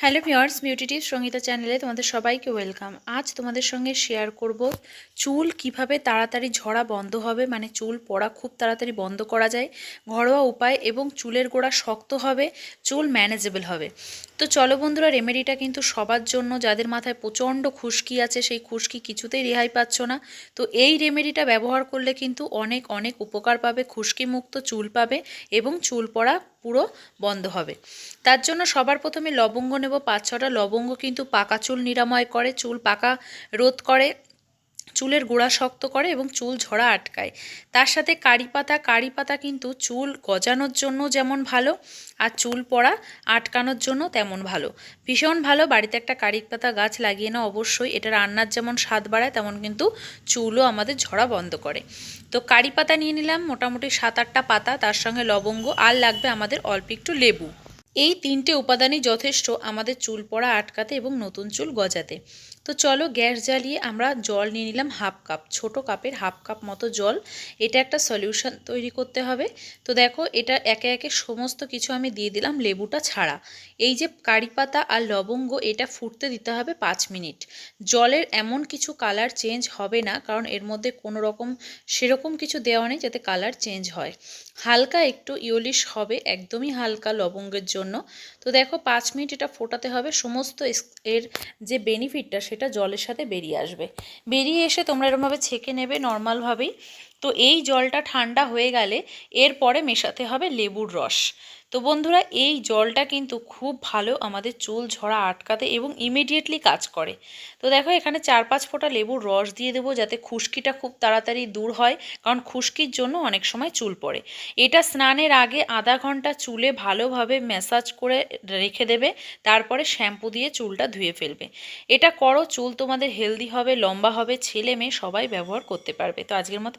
Hello viewers beauty tips Sangeeta চ্যানেলে তোমাদের সবাইকে ওয়েলকাম। আজ তোমাদের সঙ্গে শেয়ার করব চুল কীভাবে তাড়াতাড়ি ঝরা বন্ধ হবে মানে চুল পড়া খুব তাড়াতাড়ি বন্ধ করা যায়, ঘরোয়া উপায় এবং চুলের গোড়া শক্ত হবে, চুল ম্যানেজেবল হবে। তো চলো বন্ধুরা রেমেডিটা কিন্তু সবার জন্য, যাদের মাথায় প্রচণ্ড খুশকি আছে, সেই খুশকি কিছুতেই রেহাই পাচ্ছ না। তো এই রেমেডিটা ব্যবহার করলে কিন্তু অনেক অনেক উপকার পাবে খুশকি মুক্ত চুল পাবে এবং চুল পড়া পুরো বন্ধ হবে। তার জন্য সবার প্রথমে লবঙ্গ নেব। পাঁচ ছটা লবঙ্গ কিন্তু পাকা চুল নিরাময় করে, চুল পাকা রোধ করে। চুলের গোড়া শক্ত করে এবং চুল ঝরা আটকায়। তার সাথে কারি পাতা কারি পাতা কিন্তু চুল গজানোর জন্য যেমন ভালো, আর চুল পড়া আটকানোর জন্য তেমন ভালো। ভীষণ ভালো, বাড়িতে একটা কারি পাতা গাছ লাগিয়ে নাও অবশ্যই। এটা রান্নার যেমন স্বাদ বাড়ায়, তেমন কিন্তু চুলও আমাদের ঝরা বন্ধ করে। তো কারি পাতা নিয়ে নিলাম মোটামুটি সাত আটটা পাতা, তার সঙ্গে লবঙ্গ, আর লাগবে আমাদের অল্প একটু লেবু। এই তিনটে উপাদানই যথেষ্ট আমাদের চুল পড়া আটকাতে এবং নতুন চুল গজাতে। তো চলো গ্যাস জ্বালিয়ে আমরা জল নিয়ে নিলাম হাফ কাপ, ছোট কাপের হাফ কাপ মতো জল। এটা একটা সলিউশন তৈরি করতে হবে। তো দেখো এটা একে একে সমস্ত কিছু আমি দিয়ে দিলাম লেবুটা ছাড়া। এই যে কারি পাতা আর লবঙ্গ এটা ফুটতে দিতে হবে পাঁচ মিনিট। জলের এমন কিছু কালার চেঞ্জ হবে না, কারণ এর মধ্যে কোনো রকম সেরকম কিছু দেওয়া নেই যাতে কালার চেঞ্জ হয়। হালকা একটু ইয়লিশ হবে, একদমই হালকা লবঙ্গের জন্য। তো দেখো পাঁচ মিনিট এটা ফোটাতে হবে। সমস্ত এর যে বেনিফিটটা সেটা জলের সাথে বেরিয়ে আসবে। বেরিয়ে এসে তোমরা এরমভাবে ছেঁকে নেবে নর্মালভাবেই তো এই জলটা ঠান্ডা হয়ে গেলে এরপরে মেশাতে হবে লেবুর রস। তো বন্ধুরা, এই জলটা কিন্তু খুব ভালো আমাদের চুল ঝরা আটকাতে এবং ইমিডিয়েটলি কাজ করে। তো দেখো, এখানে চার পাঁচ ফোঁটা লেবুর রস দিয়ে দেবো যাতে খুশকিটা খুব তাড়াতাড়ি দূর হয়, কারণ খুশকির জন্য অনেক সময় চুল পড়ে। এটা স্নানের আগে আধা ঘণ্টা চুলে ভালোভাবে ম্যাসাজ করে রেখে দেবে, তারপরে শ্যাম্পু দিয়ে চুলটা ধুয়ে ফেলবে। এটা করো, চুল তোমাদের হেলদি হবে, লম্বা হবে ছেলে মেয়ে সবাই ব্যবহার করতে পারবে। তো আজকের মতো